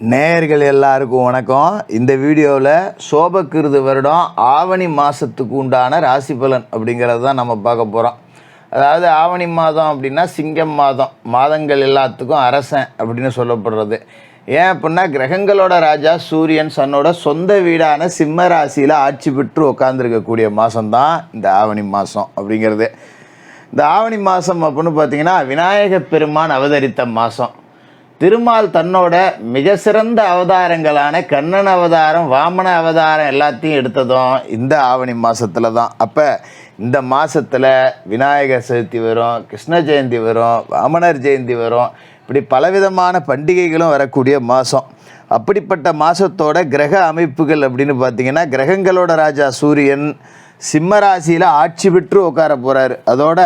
நேயர்கள் எல்லாருக்கும் வணக்கம். இந்த வீடியோவில் சோபக்கிருது வருடம் ஆவணி மாதத்துக்கு உண்டான ராசி பலன் அப்படிங்கிறது தான் நம்ம பார்க்க போகிறோம் அதாவது ஆவணி மாதம் அப்படின்னா சிங்கம் மாதம் மாதங்கள் எல்லாத்துக்கும் அரசன் அப்படின்னு சொல்லப்படுறது. ஏன் அப்படின்னா கிரகங்களோட ராஜா சூரியன் சன்னோட சொந்த வீடான சிம்ம ராசியில் ஆட்சி பெற்று உட்காந்துருக்கக்கூடிய மாதம்தான் இந்த ஆவணி மாதம் அப்படிங்கிறது. இந்த ஆவணி மாதம் அப்படின்னு பார்த்தீங்கன்னா விநாயக பெருமான் அவதரித்த மாதம் திருமால் தன்னோட மிக சிறந்த அவதாரங்களான கண்ணன் அவதாரம் வாமன அவதாரம் எல்லாத்தையும் எடுத்ததும் இந்த ஆவணி மாதத்தில் தான் அப்போ இந்த மாதத்தில் விநாயகர் சதுர்த்தி வரும் கிருஷ்ண ஜெயந்தி வரும் வாமனர் ஜெயந்தி வரும். இப்படி பலவிதமான பண்டிகைகளும் வரக்கூடிய மாதம் அப்படிப்பட்ட மாதத்தோட கிரக அமைப்புகள் அப்படின்னு பார்த்தீங்கன்னா கிரகங்களோட ராஜா சூரியன் சிம்ம ராசியில் ஆட்சி பெற்று உட்கார போகிறாரு அதோட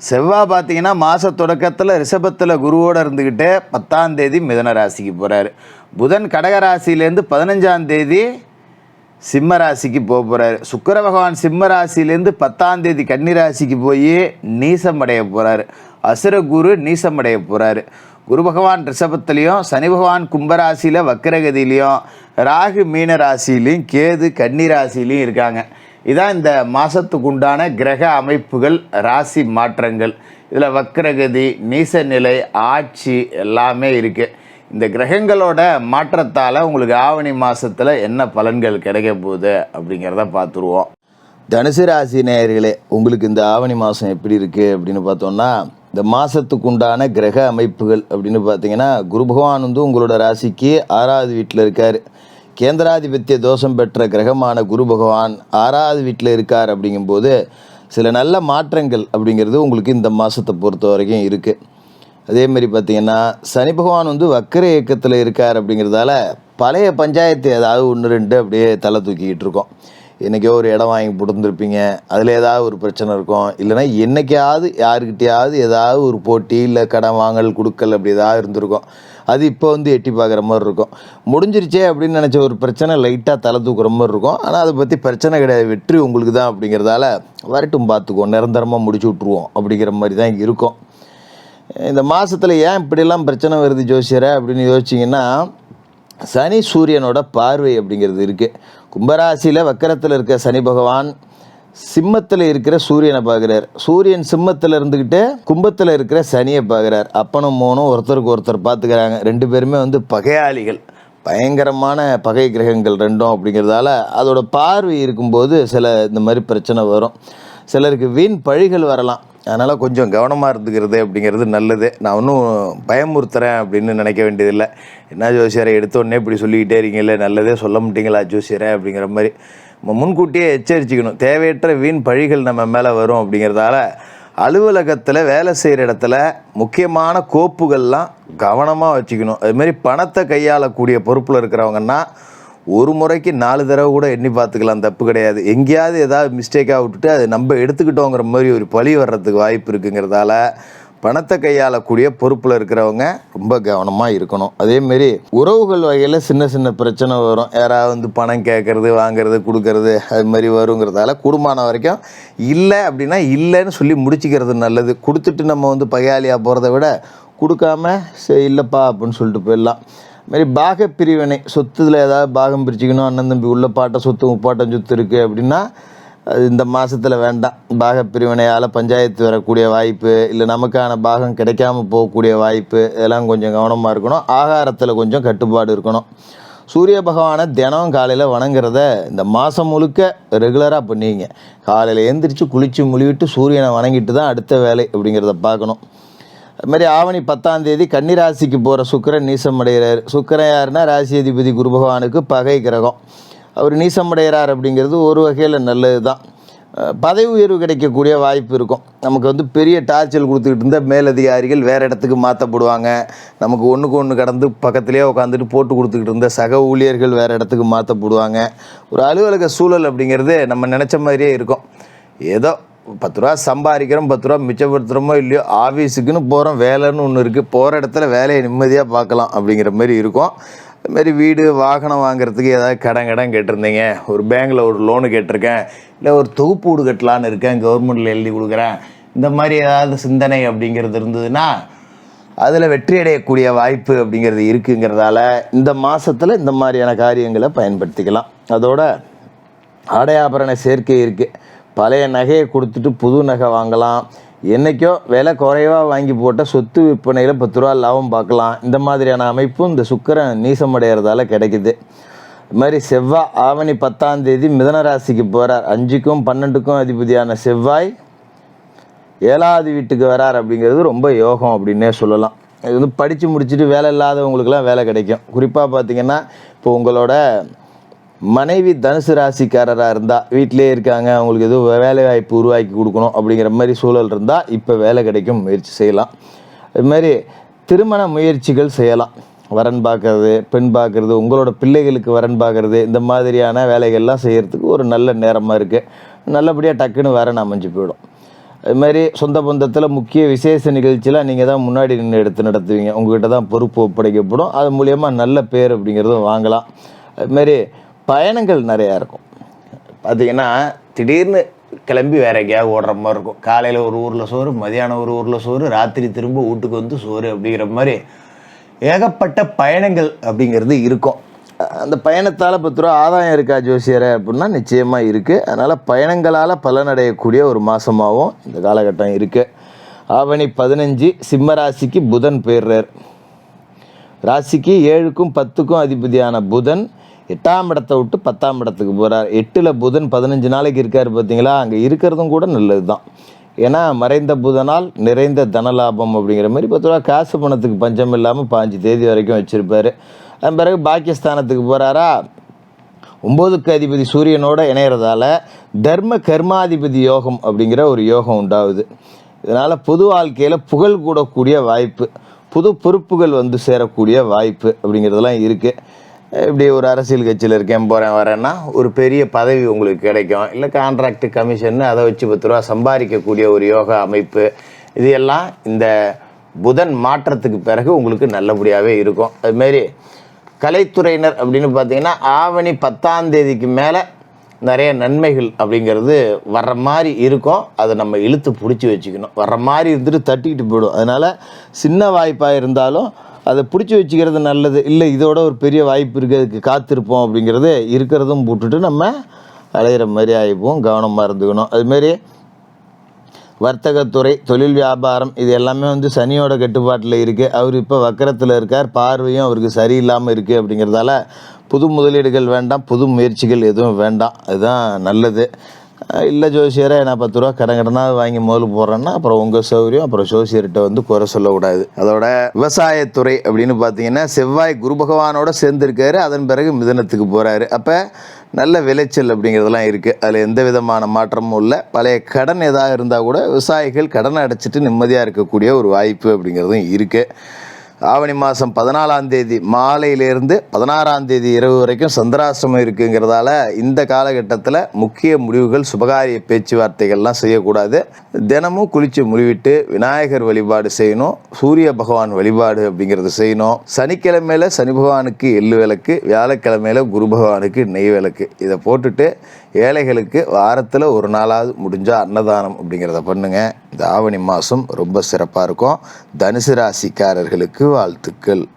செவ்வாய் பார்த்தீங்கன்னா மாத தொடக்கத்தில் ரிஷபத்தில் குருவோடு இருந்துக்கிட்டு பத்தாம் தேதி மிதன ராசிக்கு போகிறாரு புதன் கடகராசிலேருந்து பதினஞ்சாம் தேதி சிம்ம ராசிக்கு போக போகிறாரு சுக்கர பகவான் சிம்ம ராசிலேருந்து பத்தாம் தேதி கன்னி ராசிக்கு போய் அடைய போகிறாரு அசுர குரு நீசமடைய போகிறாரு குரு பகவான் ரிஷபத்துலேயும் சனி பகவான் கும்பராசியில் வக்கரகதியிலையும் ராகு மீன ராசிலையும் கேது கன்னி ராசிலையும் இருக்காங்க. இதான் இந்த மாதத்துக்கு உண்டான கிரக அமைப்புகள் ராசி மாற்றங்கள். இதில் வக்ரகதி நீசநிலை ஆட்சி எல்லாமே இருக்குது இந்த கிரகங்களோட மாற்றத்தால் உங்களுக்கு ஆவணி மாதத்தில் என்ன பலன்கள் கிடைக்க போகுது அப்படிங்கிறத பார்த்துருவோம். தனுசு ராசி நேயர்களே உங்களுக்கு இந்த ஆவணி மாதம் எப்படி இருக்குது அப்படின்னு பார்த்தோம்னா இந்த மாதத்துக்கு உண்டான கிரக அமைப்புகள் அப்படின்னு பார்த்தீங்கன்னா குரு பகவான் வந்து உங்களோட ராசிக்கு ஆறாவது வீட்டில் இருக்கார். கேந்திராதிபத்திய தோஷம் பெற்ற கிரகமான குரு பகவான் ஆறாவது வீட்டில் இருக்கார் அப்படிங்கும்போது சில நல்ல மாற்றங்கள் அப்படிங்கிறது உங்களுக்கு இந்த மாதத்தை பொறுத்த வரைக்கும் இருக்குது அதேமாரி பார்த்திங்கன்னா சனி பகவான் வந்து வக்கர இயக்கத்தில் இருக்கார் அப்படிங்கிறதால பழைய பஞ்சாயத்து ஏதாவது ஒன்று ரெண்டு அப்படியே தலை தூக்கிக்கிட்டு இருக்கோம். என்றைக்கோ ஒரு இடம் வாங்கி கொடுத்துருப்பீங்க. அதில் ஏதாவது ஒரு பிரச்சனை இருக்கும். இல்லைன்னா என்றைக்காவது யாருக்கிட்டையாவது ஏதாவது ஒரு போட்டி இல்லை கடன் வாங்கல் கொடுக்கல் அப்படி ஏதாவது இருந்திருக்கும். அது இப்போ வந்து எட்டி பார்க்குற மாதிரி இருக்கும். முடிஞ்சிருச்சே அப்படின்னு நினச்ச ஒரு பிரச்சனை லைட்டாக தலை தூக்குற மாதிரி இருக்கும். ஆனால் அதை பற்றி பிரச்சனை கிடையாது. வெற்றி உங்களுக்கு தான் அப்படிங்கிறதால வரட்டும் பார்த்துக்குவோம். நிரந்தரமாக முடிச்சு விட்ருவோம் அப்படிங்கிற மாதிரி தான் இருக்கும். இந்த மாதத்தில் ஏன் இப்படிலாம் பிரச்சனை வருது ஜோசியரை அப்படின்னு யோசிச்சிங்கன்னா சனி சூரியனோட பார்வை அப்படிங்கிறது இருக்குது கும்பராசியில் வக்கரத்தில் இருக்க சனி பகவான் சிம்மத்தில் இருக்கிற சூரியனை பார்க்குறார். சூரியன் சிம்மத்தில் இருந்துக்கிட்டு கும்பத்தில் இருக்கிற சனியை பார்க்குறார். அப்பனும் மோனும் ஒருத்தருக்கு ஒருத்தர் பார்த்துக்கிறாங்க. ரெண்டு பேருமே வந்து பகையாளிகள். பயங்கரமான பகை கிரகங்கள் ரெண்டும் அப்படிங்கிறதால அதோட பார்வை இருக்கும்போது சில இந்த மாதிரி பிரச்சனை வரும். சிலருக்கு வீண் பழிகள் வரலாம். அதனால் கொஞ்சம் கவனமாக இருந்துக்கிறது அப்படிங்கிறது நல்லது. நான் ஒன்றும் பயமுறுத்துறேன் அப்படின்னு நினைக்க வேண்டியதில்லை. என்ன ஜோசியரை எடுத்தோடனே இப்படி சொல்லிக்கிட்டே இருக்கீங்களே நல்லதே சொல்ல மாட்டீங்களா ஜோசியரை அப்படிங்கிற மாதிரி. நம்ம முன்கூட்டியே எச்சரிச்சுக்கணும். தேவையற்ற வீண் பழிகள் நம்ம மேலே வரும் அப்படிங்கிறதால அலுவலகத்தில் வேலை செய்கிற இடத்துல முக்கியமான கோப்புகள்லாம் கவனமாக வச்சுக்கணும். அதுமாரி பணத்தை கையாளக்கூடிய பொறுப்பில் இருக்கிறவங்கன்னா ஒரு முறைக்கு நாலு தடவை கூட எண்ணி பார்த்துக்கலாம். தப்பு கிடையாது. எங்கேயாவது ஏதாவது மிஸ்டேக்காக விட்டுட்டு அது நம்ம எடுத்துக்கிட்டோங்கிற மாதிரி ஒரு பழி வர்றதுக்கு வாய்ப்பு இருக்குங்கிறதால பணத்தை கையாளக்கூடிய பொறுப்பில் இருக்கிறவங்க ரொம்ப கவனமாக இருக்கணும். அதேமாரி உறவுகள் வகையில் சின்ன சின்ன பிரச்சனை வரும். யாராவது வந்து பணம் கேட்குறது வாங்குறது கொடுக்கறது அது மாதிரி வருங்கிறதால குடும்பமான வரைக்கும் இல்லை அப்படின்னா இல்லைன்னு சொல்லி முடிச்சிக்கிறது நல்லது. கொடுத்துட்டு நம்ம வந்து பகையாளியாக போகிறத விட கொடுக்காம சரி இல்லைப்பா அப்படின்னு சொல்லிட்டு போயிடலாம். மாரி பாக பிரிவினை சொத்துல ஏதாவது பாகம் பிரிச்சுக்கணும் அண்ணன் தம்பி உள்ள பாட்டை சொத்து முப்பாட்டம் சொத்து இருக்குது அப்படின்னா அது இந்த மாதத்தில் வேண்டாம். பாக பிரிவினையால் பஞ்சாயத்து வரக்கூடிய வாய்ப்பு இல்லை நமக்கான பாகம் கிடைக்காம போகக்கூடிய வாய்ப்பு இதெல்லாம் கொஞ்சம் கவனமாக இருக்கணும். ஆகாரத்தில் கொஞ்சம் கட்டுப்பாடு இருக்கணும். சூரிய பகவானை தினம் காலையில் வணங்குறத இந்த மாதம் முழுக்க ரெகுலராக பண்ணுவீங்க காலையில் எழுந்திரிச்சு குளித்து முழுவிட்டு சூரியனை வணங்கிட்டு தான் அடுத்த வேலை அப்படிங்கிறத பார்க்கணும். அது மாதிரி ஆவணி பத்தாம் தேதி கன்னிராசிக்கு போகிற சுக்கிரன் நீசம் அடைகிறார். சுக்கிரன் யாருன்னா ராசி அதிபதி குரு பகவானுக்கு பகை கிரகம். அவர் நீசம் அடைகிறார் அப்படிங்கிறது ஒரு வகையில் நல்லது தான் பதவி உயர்வு கிடைக்கக்கூடிய வாய்ப்பு இருக்கும். நமக்கு வந்து பெரிய டார்ச்சல் கொடுத்துக்கிட்டு இருந்த மேலதிகாரிகள் வேறு இடத்துக்கு மாற்றப்படுவாங்க நமக்கு ஒன்றுக்கு ஒன்று கடந்து பக்கத்துலேயே உட்காந்துட்டு போட்டு கொடுத்துக்கிட்டு இருந்த சக ஊழியர்கள் வேறு இடத்துக்கு மாற்றப்படுவாங்க ஒரு அலுவலக சூழல் அப்படிங்கிறது நம்ம நினச்ச மாதிரியே இருக்கும். ஏதோ பத்து ரூபா சம்பாதிக்கிறோம் பத்து ரூபா மிச்சப்படுத்துகிறோமோ இல்லையோ ஆஃபீஸுக்குன்னு போகிறோம் வேலைன்னு ஒன்று இருக்குது போகிற இடத்துல வேலையை நிம்மதியாக பார்க்கலாம் அப்படிங்கிற மாதிரி இருக்கும். அதுமாரி வீடு வாகனம் வாங்குறதுக்கு ஏதாவது கடன் கடன் கேட்டிருந்தீங்க. ஒரு பேங்கில் ஒரு லோனு கேட்டிருக்கேன். இல்லை ஒரு தொகுப்பு வீடு கட்டலான்னு இருக்கேன் கவர்மெண்ட்டில் எழுதி கொடுக்குறேன். இந்த மாதிரி ஏதாவது சிந்தனை அப்படிங்கிறது இருந்ததுன்னா அதில் வெற்றி அடையக்கூடிய வாய்ப்பு அப்படிங்கிறது இருக்குங்கிறதால இந்த மாதத்தில் இந்த மாதிரியான காரியங்களை பயன்படுத்திக்கலாம். அதோட ஆடை ஆபரண சேர்க்கை இருக்குது பழைய நகையை கொடுத்துட்டு புது நகை வாங்கலாம். என்றைக்கோ விலை குறைவாக வாங்கி போட்ட சொத்து விற்பனையில் பத்து ரூபா லாபம் பார்க்கலாம். இந்த மாதிரியான அமைப்பும் இந்த சுக்கரன் நீசமடைகிறதால கிடைக்குது. இது மாதிரி செவ்வாய் ஆவணி பத்தாம் தேதி மிதன ராசிக்கு போகிறார் அஞ்சுக்கும் பன்னெண்டுக்கும் அதிபதியான செவ்வாய் ஏழாவது வீட்டுக்கு வரார் அப்படிங்கிறது ரொம்ப யோகம் அப்படின்னே சொல்லலாம். இது வந்து படித்து முடிச்சுட்டு வேலை இல்லாதவங்களுக்குலாம் வேலை கிடைக்கும். குறிப்பாக பார்த்தீங்கன்னா இப்போ உங்களோட மனைவி தனுசு ராசிக்காரராக இருந்தால் வீட்டிலே இருக்காங்க அவங்களுக்கு எதுவும் வேலை வாய்ப்பு உருவாக்கி கொடுக்கணும் அப்படிங்கிற மாதிரி சூழல் இருந்தால் இப்போ வேலை கிடைக்கும் முயற்சி செய்யலாம். அதுமாதிரி திருமண முயற்சிகள் செய்யலாம். வரன் பார்க்கறது பெண் பார்க்கறது உங்களோட பிள்ளைகளுக்கு வரன் பார்க்கறது இந்த மாதிரியான வேலைகள்லாம் செய்கிறதுக்கு ஒரு நல்ல நேரமாக இருக்குது நல்லபடியாக டக்குன்னு வரன் அமைஞ்சு போயிடும். அதுமாதிரி சொந்த பந்தத்தில் முக்கிய விசேஷ நிகழ்ச்சியெலாம் நீங்கள் தான் முன்னாடி நின்று எடுத்து நடத்துவீங்க. உங்கள்கிட்ட தான் பொறுப்பு ஒப்படைக்கப்படும். அது மூலயமா நல்ல பேர் அப்படிங்கிறதும் வாங்கலாம். அதுமாரி பயணங்கள் நிறையா இருக்கும். பார்த்தீங்கன்னா திடீர்னு கிளம்பி வேற எங்கேயாவது ஓடுற மாதிரி இருக்கும். காலையில் ஒரு ஊரில் சோறு மதியானம் ஒரு ஊரில் சோறு ராத்திரி திரும்ப வீட்டுக்கு வந்து சோறு அப்படிங்கிற மாதிரி ஏகப்பட்ட பயணங்கள் அப்படிங்கிறது இருக்கும். அந்த பயணத்தால் பத்து ரூபா ஆதாயம் இருக்கா ஜோசியரை அப்படின்னா நிச்சயமாக இருக்குது அதனால் பயணங்களால் பலனடையக்கூடிய ஒரு மாதமாகவும் இந்த காலகட்டம் இருக்குது ஆவணி பதினஞ்சு சிம்ம ராசிக்கு புதன் பேர்றார் ராசிக்கு ஏழுக்கும் பத்துக்கும் அதிபதியான புதன் எட்டாம் இடத்தை விட்டு பத்தாம் இடத்துக்கு போகிறார் எட்டில் புதன் பதினஞ்சு நாளைக்கு இருக்கார் பார்த்தீங்களா? அங்கே இருக்கிறதும் கூட நல்லது தான் ஏன்னா மறைந்த புதனால் நிறைந்த தனலாபம் அப்படிங்கிற மாதிரி பத்து ரூபா காசு பணத்துக்கு பஞ்சம் இல்லாமல் பாஞ்சு தேதி வரைக்கும் வச்சுருப்பார். அதன் பிறகு பாகிஸ்தானத்துக்கு போகிறாரா ஒம்போதுக்கு அதிபதி சூரியனோட இணையறதால தர்ம கர்மாதிபதி யோகம் அப்படிங்கிற ஒரு யோகம் உண்டாகுது. இதனால் பொது வாழ்க்கையில் புகழ் கூடக்கூடிய வாய்ப்பு புது பொறுப்புகள் வந்து சேரக்கூடிய வாய்ப்பு அப்படிங்கிறதெல்லாம் இருக்குது இப்படி ஒரு அரசியல் கட்சியில் இருக்கேன் போகிறேன் வரேன்னா ஒரு பெரிய பதவி உங்களுக்கு கிடைக்கும். இல்லை கான்ட்ராக்ட் கமிஷன் அதை வச்சு பத்து ரூபா சம்பாதிக்கக்கூடிய ஒரு யோகா அமைப்பு. இது எல்லாம் இந்த புதன் மாற்றத்துக்கு பிறகு உங்களுக்கு நல்லபடியாகவே இருக்கும். அதுமாரி கலைத்துறையினர் அப்படின்னு பார்த்தீங்கன்னா ஆவணி பத்தாம் தேதிக்கு மேலே நிறைய நன்மைகள் அப்படிங்கிறது வர்ற மாதிரி இருக்கும். அதை நம்ம இழுத்து பிடிச்சி வச்சுக்கணும். வர்ற மாதிரி இருந்துட்டு தட்டிக்கிட்டு போயிடும். அதனால் சின்ன வாய்ப்பாக இருந்தாலும் அதை பிடிச்சி வச்சுக்கிறது நல்லது. இல்லை இதோட ஒரு பெரிய வாய்ப்பு இருக்குது அதுக்கு காத்திருப்போம் அப்படிங்கிறது இருக்கிறதும் போட்டுட்டு நம்ம அலையிற மாதிரி ஆகிப்போம். கவனமாக இருந்துக்கணும். அதுமாரி வர்த்தகத்துறை தொழில் வியாபாரம் இது எல்லாமே வந்து சனியோட கட்டுப்பாட்டில் இருக்குது அவர் இப்போ வக்கரத்தில் இருக்கார். பார்வையும் அவருக்கு சரியில்லாமல் இருக்குது அப்படிங்கிறதால புது முதலீடுகள் வேண்டாம் புது முயற்சிகள் எதுவும் வேண்டாம். அதுதான் நல்லது. இல்லை ஜோசியரை நான் பத்து ரூபா கடன் கடனாக வாங்கி முதல்ல போடுறேன்னா அப்புறம் உங்கள் சௌகரியம் அப்புறம் ஜோசியர்கிட்ட வந்து குறை சொல்லக்கூடாது. அதோட விவசாயத்துறை அப்படின்னு பார்த்தீங்கன்னா செவ்வாய் குரு பகவானோட சேர்ந்துருக்காரு அதன் பிறகு மிதனத்துக்கு போகிறாரு அப்போ நல்ல விளைச்சல் அப்படிங்கிறதெல்லாம் இருக்குது அதில் எந்த விதமான மாற்றமும் இல்லை. பழைய கடன் எதாக இருந்தால் கூட விவசாயிகள் கடனை அடைச்சிட்டு நிம்மதியாக இருக்கக்கூடிய ஒரு வாய்ப்பு அப்படிங்கிறதும் இருக்குது ஆவணி மாதம் பதினாலாம் தேதி மாலையிலேருந்து பதினாறாம் தேதி இரவு வரைக்கும் சந்திராசிரமம் இருக்குங்கிறதால இந்த காலகட்டத்தில் முக்கிய முடிவுகள் சுபகாரிய பேச்சுவார்த்தைகள்லாம் செய்யக்கூடாது. தினமும் குளித்து முடிவிட்டு விநாயகர் வழிபாடு செய்யணும் சூரிய பகவான் வழிபாடு அப்படிங்கிறது செய்யணும். சனிக்கிழமையில சனி பகவானுக்கு எள்ளு விளக்கு வியாழக்கிழமையில் குரு பகவானுக்கு நெய் விளக்கு. இதை போட்டுட்டு ஏழைகளுக்கு வாரத்தில் ஒரு நாளாவது முடிஞ்சால் அன்னதானம் அப்படிங்கிறத பண்ணுங்க. இந்த ஆவணி மாதம் ரொம்ப சிறப்பாக இருக்கும். தனுசு ராசிக்காரர்களுக்கு வாழ்த்துக்கள்.